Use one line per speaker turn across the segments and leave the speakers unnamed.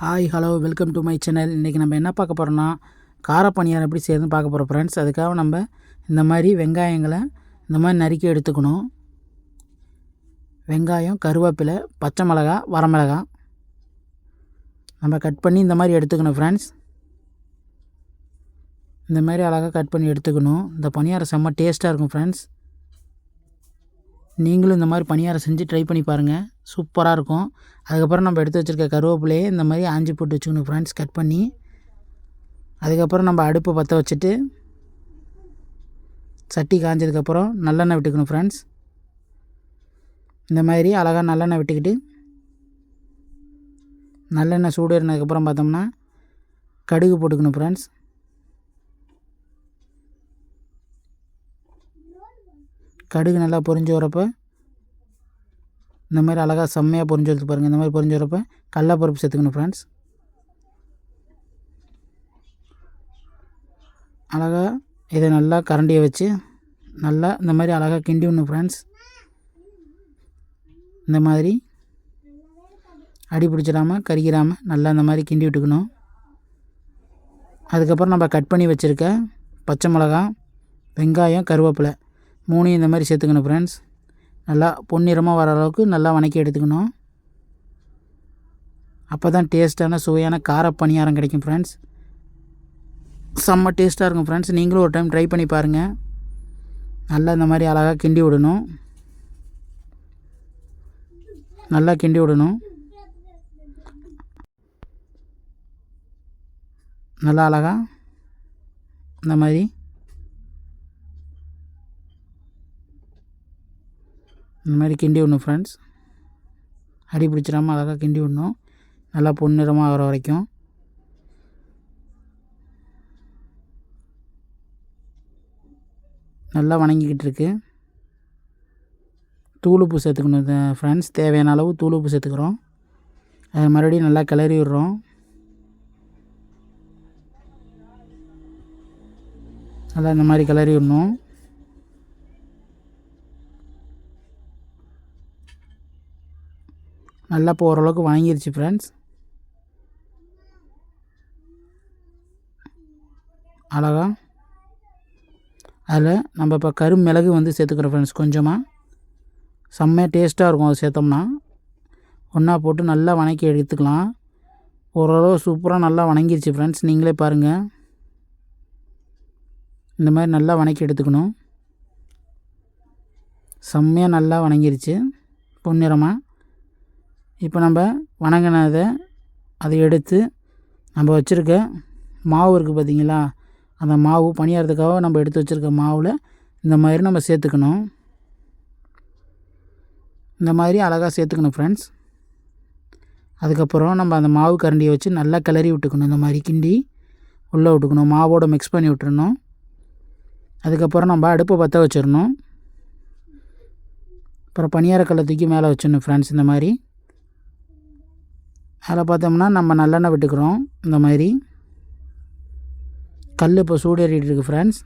Hi hello welcome to my channel இன்றைக்கி நம்ம என்ன பார்க்க போகிறோம்னா கார பணியாரம் எப்படி செய்யறதுன்னு பார்க்க போகிறோம் ஃப்ரெண்ட்ஸ் அதுக்காக நம்ம இந்த மாதிரி வெங்காயங்களை இந்த மாதிரி நறுக்கி எடுத்துக்கணும். வெங்காயம் கருவேப்பிலை பச்சை மிளகா வரமிளகா நம்ம கட் பண்ணி இந்த மாதிரி எடுத்துக்கணும் ஃப்ரெண்ட்ஸ் இந்த மாதிரி அழகாக கட் பண்ணி எடுத்துக்கணும். இந்த பணியாரம் செம்ம டேஸ்ட்டாக இருக்கும் ஃப்ரெண்ட்ஸ் நீங்களும் இந்த மாதிரி பணியாரம் செஞ்சு ட்ரை பண்ணி பாருங்கள் சூப்பராக இருக்கும். அதுக்கப்புறம் நம்ம எடுத்து வச்சுருக்க கருவேப்பிலையே இந்த மாதிரி ஆஞ்சி போட்டு வச்சுக்கணும் ஃப்ரெண்ட்ஸ் கட் பண்ணி. அதுக்கப்புறம் நம்ம அடுப்பு பற்ற வச்சுட்டு சட்டி காஞ்சதுக்கப்புறம் நல்லெண்ணெய் விட்டுக்கணும் ஃப்ரெண்ட்ஸ் இந்த மாதிரி அழகாக நல்லெண்ணெய் விட்டுக்கிட்டு நல்லெண்ணெய் சூடு ஏறினதுக்கப்புறம் பார்த்தோம்னா கடுகு போட்டுக்கணும் ஃப்ரெண்ட்ஸ் கடுகு நல்லா பொரிஞ்சு வரப்போ இந்த மாதிரி அழகாக செம்மையாக பொரிஞ்சு வரது பாருங்கள் இந்த மாதிரி பொரிஞ்சு வரப்போ கடலப்பருப்பு சேர்த்துக்கணும் ஃப்ரெண்ட்ஸ் அழகாக இதை நல்லா கரண்டியை வச்சு நல்லா இந்த மாதிரி அழகாக கிண்டி விடணும் ஃப்ரெண்ட்ஸ் இந்த மாதிரி அடி பிடிச்சிடாமல் கறிக்கிறாமல் நல்லா இந்த மாதிரி கிண்டி விட்டுக்கணும். அதுக்கப்புறம் நம்ம கட் பண்ணி வச்சுருக்க பச்சை மிளகா வெங்காயம் கருவேப்பிலை மூணையும் இந்த மாதிரி சேர்த்துக்கணும் ஃப்ரெண்ட்ஸ் நல்லா பொன்னிறமாக வர அளவுக்கு நல்லா வணக்கி எடுத்துக்கணும். அப்போ தான் டேஸ்ட்டான சுவையான கார பணியாரம் கிடைக்கும் ஃப்ரெண்ட்ஸ் செம்ம டேஸ்ட்டாக இருக்கும் ஃப்ரெண்ட்ஸ் நீங்களும் ஒரு டைம் ட்ரை பண்ணி பாருங்கள் நல்லா இந்த மாதிரி அழகாக கிண்டி விடணும். நல்லா கிண்டி விடணும். நல்லா அழகாக இந்த மாதிரி இந்த மாதிரி கிண்டி விடணும் ஃப்ரெண்ட்ஸ் அடி பிடிச்சிடாமல் அழகாக கிண்டி விடணும். நல்லா பொன்னிறமாக ஆகிற வரைக்கும். நல்லா வணங்கிக்கிட்டு இருக்கு. தூளுப்பு சேர்த்துக்கணும் ஃப்ரெண்ட்ஸ் தேவையான அளவு தூளுப்பு சேர்த்துக்கிறோம். அதை மறுபடியும் நல்லா கிளறி விடுறோம். நல்லா இந்த மாதிரி கிளறி விடணும். நல்லா இப்போ ஓரளவுக்கு வணங்கிருச்சு ஃப்ரெண்ட்ஸ் அழகா. அதில் நம்ம இப்போ கரும் மிளகு வந்து சேர்த்துக்கிறோம் ஃப்ரெண்ட்ஸ் கொஞ்சமாக செம்மையாக டேஸ்ட்டாக இருக்கும் அது சேர்த்தோம்னா. ஒன்றா போட்டு நல்லா வணக்கி எடுத்துக்கலாம். ஓரளவு சூப்பராக நல்லா வணங்கிருச்சு ஃப்ரெண்ட்ஸ் நீங்களே பாருங்கள் இந்த மாதிரி நல்லா வணக்கி எடுத்துக்கணும். செம்மையாக நல்லா வணங்கிருச்சு. பொன்னிறமாக இப்போ நம்ம வணங்கினதை அதை எடுத்து நம்ம வச்சுருக்க மாவு இருக்குது பார்த்திங்களா? அந்த மாவு பணியாரத்துக்காக நம்ம எடுத்து வச்சுருக்க மாவில் இந்த மாதிரி நம்ம சேர்த்துக்கணும். இந்த மாதிரி அழகாக சேர்த்துக்கணும் ஃப்ரெண்ட்ஸ் அதுக்கப்புறம் நம்ம அந்த மாவு கரண்டியை வச்சு நல்லா கிளறி விட்டுக்கணும். இந்த மாதிரி கிண்டி உள்ளே விட்டுக்கணும். மாவோடு மிக்ஸ் பண்ணி விட்டுறணும். அதுக்கப்புறம் நம்ம அடுப்பை பற்ற வச்சிடணும். அப்புறம் பணியாரக்கல்லை தூக்கி மேலே வச்சிடணும் ஃப்ரெண்ட்ஸ் இந்த மாதிரி அதில் பார்த்தோம்னா நம்ம நல்லெண்ணெய் விட்டுக்கிறோம். இந்த மாதிரி. கல் இப்போ சூடேறிட்டு இருக்கு ஃப்ரெண்ட்ஸ்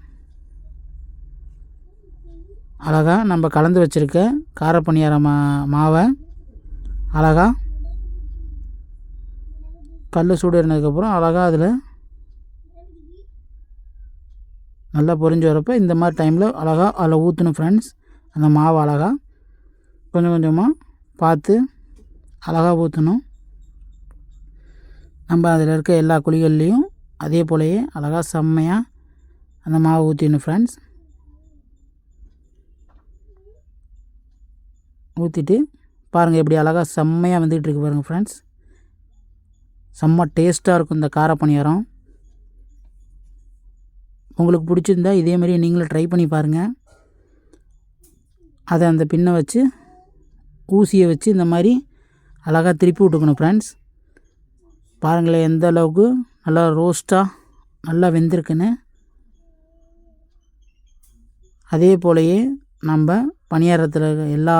அழகாக நம்ம கலந்து வச்சுருக்க காரப்பணியார மா மாவை அழகாக கல் சூடேறினதுக்கப்புறம் அழகாக அதில் நல்லா பொரிஞ்சு வரப்போ இந்த மாதிரி டைமில் அழகாக அதில் ஊற்றணும் ஃப்ரெண்ட்ஸ் அந்த மாவு அழகாக கொஞ்சம் கொஞ்சமாக பார்த்து அழகாக ஊற்றணும் நம்ம அதில் இருக்க எல்லா குழிகள்லேயும் அதே போலயே அழகாக செம்மையாக அந்த மாவு ஊற்றிடணும் ஃப்ரெண்ட்ஸ் ஊற்றிட்டு பாருங்கள் எப்படி அழகாக செம்மையாக வந்துகிட்ருக்கு பாருங்கள் ஃப்ரெண்ட்ஸ் செம்ம டேஸ்ட்டாக இருக்கும் இந்த கார பணியாரம். உங்களுக்கு பிடிச்சிருந்தா இதேமாரி நீங்களும் ட்ரை பண்ணி பாருங்கள் அதை அந்த பின்னை வச்சு ஊசியை வச்சு இந்த மாதிரி அழகாக திருப்பி விட்டுக்கணும் ஃப்ரெண்ட்ஸ் பாருங்களேன் எந்த அளவுக்கு நல்லா ரோஸ்ட்டாக நல்லா வெந்திருக்குன்னு. அதே போலயே நம்ம பணியாரத்தில் எல்லா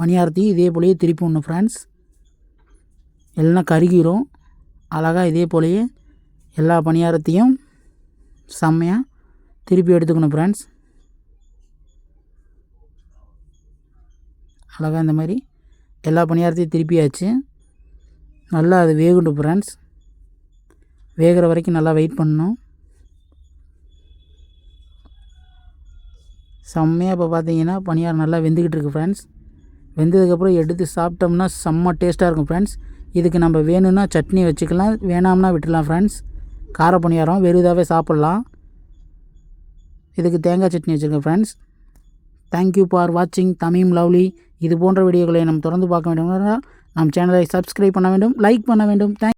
பணியாரத்தையும் இதே போலயே திருப்பி ஒன்று ஃப்ரெண்ட்ஸ் எல்லாம் கருகிரும் அழகாக இதே போலயே எல்லா பணியாரத்தையும் செம்மையாக திருப்பி எடுத்துக்கணும் ஃப்ரெண்ட்ஸ் அழகாக இந்த மாதிரி எல்லா பணியாரத்தையும் திருப்பியாச்சு. நல்லா அது வேகட்டும் ஃப்ரெண்ட்ஸ் வேகிற வரைக்கும் நல்லா வெயிட் பண்ணணும். செம்மையாக இப்போ பார்த்தீங்கன்னா பணியாரம் நல்லா வெந்துக்கிட்டு இருக்குது ஃப்ரெண்ட்ஸ் வெந்ததுக்கப்புறம் எடுத்து சாப்பிட்டோம்னா செம்ம டேஸ்ட்டாக இருக்கும் ஃப்ரெண்ட்ஸ் இதுக்கு நம்ம வேணும்னா சட்னி வச்சுக்கலாம் வேணாம்னா விட்டுடலாம் ஃப்ரெண்ட்ஸ் கார பணியாரம் வெறுதாகவே சாப்பிட்லாம். இதுக்கு தேங்காய் சட்னி வச்சுருக்கேன் ஃப்ரெண்ட்ஸ் தேங்க்யூ ஃபார் வாட்சிங் தமிம் லவ்லி. இது போன்ற வீடியோக்களை நம்ம தொடர்ந்து பார்க்க வேண்டும் நம் சேனலை சப்ஸ்கிரைப் பண்ண வேண்டும் லைக் பண்ண வேண்டும். தேங்க்